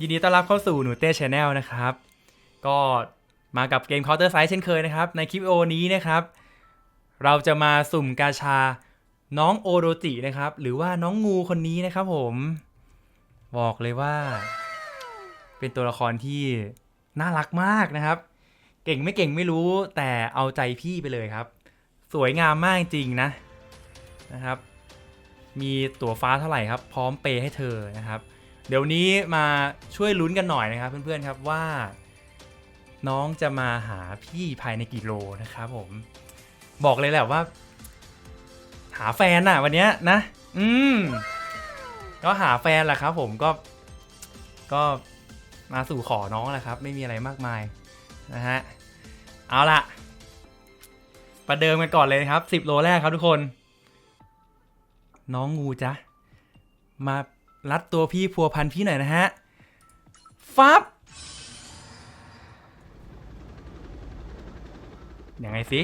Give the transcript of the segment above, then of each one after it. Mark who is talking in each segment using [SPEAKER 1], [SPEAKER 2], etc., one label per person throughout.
[SPEAKER 1] ยินดีต้อนรับเข้าสู่หนูเต้ชาแนลนะครับ ก็มากับเกม Counter Strike เช่นเคยนะครับ ในคลิปวิดีโอนี้นะครับ เราจะมาสุ่มกาชาน้องโอโรจินะครับ หรือว่าน้องงูคนนี้นะครับผม บอกเลยว่า เป็นตัวละครที่น่ารักมากนะครับ เก่งไม่เก่งไม่รู้แต่เอาใจพี่ไปเลยครับ สวยงามมากจริงนะนะครับ มีตั๋วฟ้าเท่าไหร่ครับ พร้อมเปย์ให้เธอนะครับ เดี๋ยวนี้มาช่วยลุ้นกันหน่อยนะครับ เพื่อนๆครับว่า น้องจะมาหาพี่ภายในกี่โลนะครับ ผม บอกเลยแหละว่า หาแฟนอะวันเนี้ยนะ อืมก็หาแฟนแหละครับ ผมก็ ก็มาสู่ขอน้องแหละครับ ไม่มีอะไรมากมายนะฮะเอาล่ะประเดิมกันก่อนเลยนะครับ 10 โลแรกครับทุกคน น้องงูจ๊ะมา รัดตัวพี่พัวพันพี่หน่อยนะฮะ ฟับยังไงสิ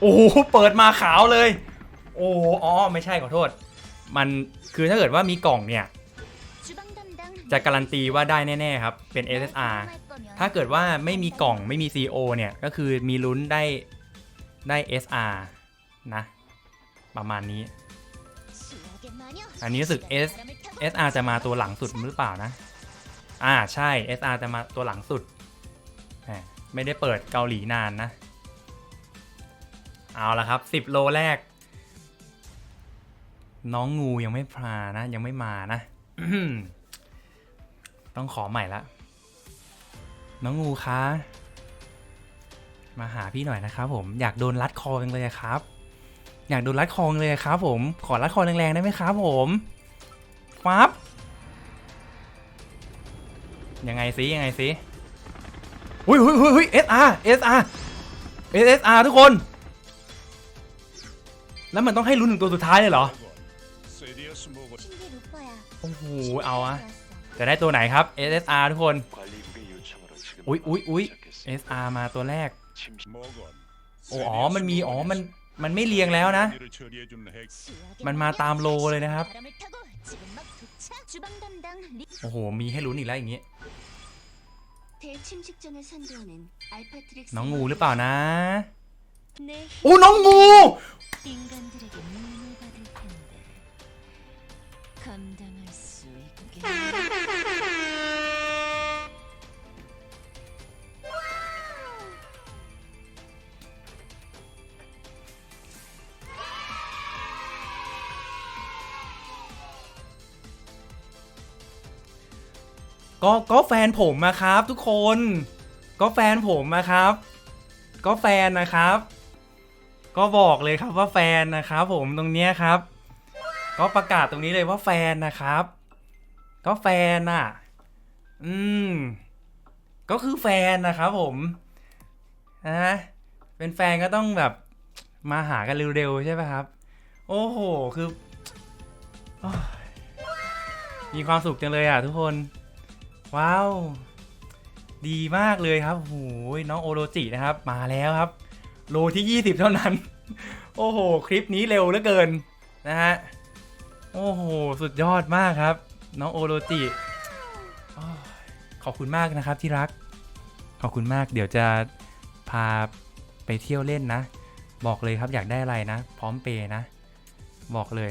[SPEAKER 1] โอ้โห เปิดมาขาวเลย โอ้อ๋อ ไม่ใช่ขอโทษ มันคือถ้าเกิดว่ามีกล่องเนี่ย จะการันตีว่าได้แน่ ๆ ครับ เป็น SSR ถ้าเกิดว่าไม่มีกล่องไม่มี CO เนี่ย ก็คือมีลุ้นได้ได้ SR นะ ประมาณนี้ อันนี้รู้สึก S SR จะมาตัวหลังสุดหรือเปล่านะ อ่าใช่ SR จะมาตัวหลังสุด ไม่ได้เปิดเกาหลีนานนะ เอาละครับ 10 โลแรก น้องงูยังไม่พานะ ยังไม่มานะ ต้องขอใหม่ละ น้องงูคะมาหาพี่หน่อยนะครับผมอยากโดนรัดคอจังเลยครับ อยากโดนรัดคอเลยครับผมขอรัดคอแรงๆได้ไหมครับผม ฟับยังไงสิยังไงสิอุ้ยอุ้ยอุ้ยเอสอาร์เอสอาร์เอสอาร์ทุกคน แล้วมันต้องให้ลุ้นหนึ่งตัวสุดท้ายเลยเหรอ โอ้โห เอาอะจะได้ตัวไหนครับ SSR ทุกคน
[SPEAKER 2] อุ้ยอุ้ยอุ้ย
[SPEAKER 1] SR มาตัวแรก โอ้อ๋อ มันมี อ๋อ มัน มันไม่เรียงแล้วนะ
[SPEAKER 3] 일을 처리해준 핵
[SPEAKER 1] มันมาตามโลเลยนะครับ
[SPEAKER 4] 바람을 타고 지금 막 도착. 주방 담당 리
[SPEAKER 1] โอ้โห มีให้ลุ้นอีกแล้วอย่างงี้
[SPEAKER 4] 대침식전을 선도하는 알파트릭스
[SPEAKER 1] น้องงูหรือเปล่านะ
[SPEAKER 4] 내
[SPEAKER 1] โอ้น้องงู
[SPEAKER 4] 인간들에게 눈을 받을 텐데 감당할 수 있게
[SPEAKER 1] ก็ก็แฟนผมนะครับ ทุกคน ก็แฟนผมนะครับ ก็แฟนนะครับ ก็บอกเลยครับว่าแฟนนะครับผมตรงเนี้ยครับ ก็ประกาศตรงนี้เลยว่าแฟนนะครับ ก็แฟนอะ อืม ก็คือแฟนนะครับผมนะเป็นแฟนก็ต้องแบบมาหากันเร็วๆใช่ไหมครับ โอ้โห คืออมีความสุขจังเลยอะทุกคน ว้าว ดีมากเลยครับโอ้โหน้องโอโรจินะครับ มาแล้วครับ โลที่ 20 เท่านั้น โอ้โห คลิปนี้เร็วเหลือเกินนะฮะ โอ้โห สุดยอดมากครับ น้องโอโรจิ ขอบคุณมากนะครับที่รัก ขอบคุณมาก เดี๋ยวจะพาไปเที่ยวเล่นนะ บอกเลยครับอยากได้อะไรนะ พร้อมเปย์นะ บอกเลย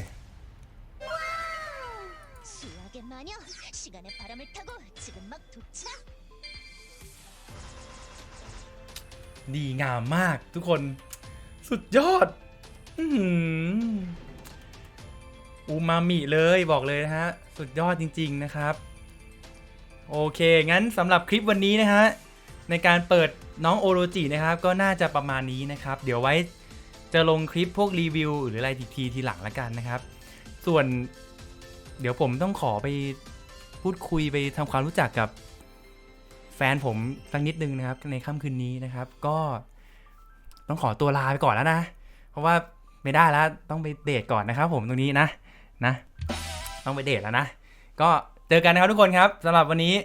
[SPEAKER 4] 수학의 마녀 시간의 바람을 타고 지금 막 도착.
[SPEAKER 1] ดีงามมากทุกคนสุดยอดอื้อหืออูมามิเลยบอกเลยนะฮะ สุดยอดจริง ๆนะครับ โอเค งั้นสำหรับคลิปวันนี้นะฮะ ในการเปิดน้องโอโรจินะครับ ก็น่าจะประมาณนี้นะครับ เดี๋ยวไว้จะลงคลิปพวกรีวิว หรืออะไรทีทีทีหลังละกันนะครับ ส่วน เดี๋ยวผมต้องขอไปพูดคุยไปทำความรู้จักกับแฟนผมสักนิดนึงนะครับ ในค่ำคืนนี้นะครับ ก็ต้องขอตัวลาไปก่อนแล้วนะ เพราะว่าไม่ได้แล้วต้องไปเดทก่อนนะครับ ผมตรงนี้นะนะ ต้องไปเดทแล้วนะ ก็เจอกันนะครับทุกคนครับสำหรับวันนี้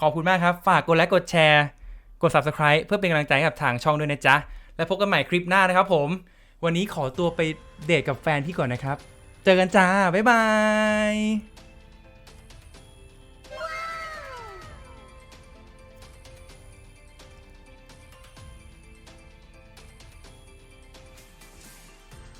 [SPEAKER 1] ขอบคุณมากครับ ฝากกดไลค์กดแชร์ กด subscribe เพื่อเป็นกำลังใจให้กับทางช่องด้วยนะจ๊ะ แล้วพบกันใหม่คลิปหน้านะครับผม วันนี้ขอตัวไปเดทกับแฟนพี่ก่อนนะครับ เจอกันจ้า บ๊ายบาย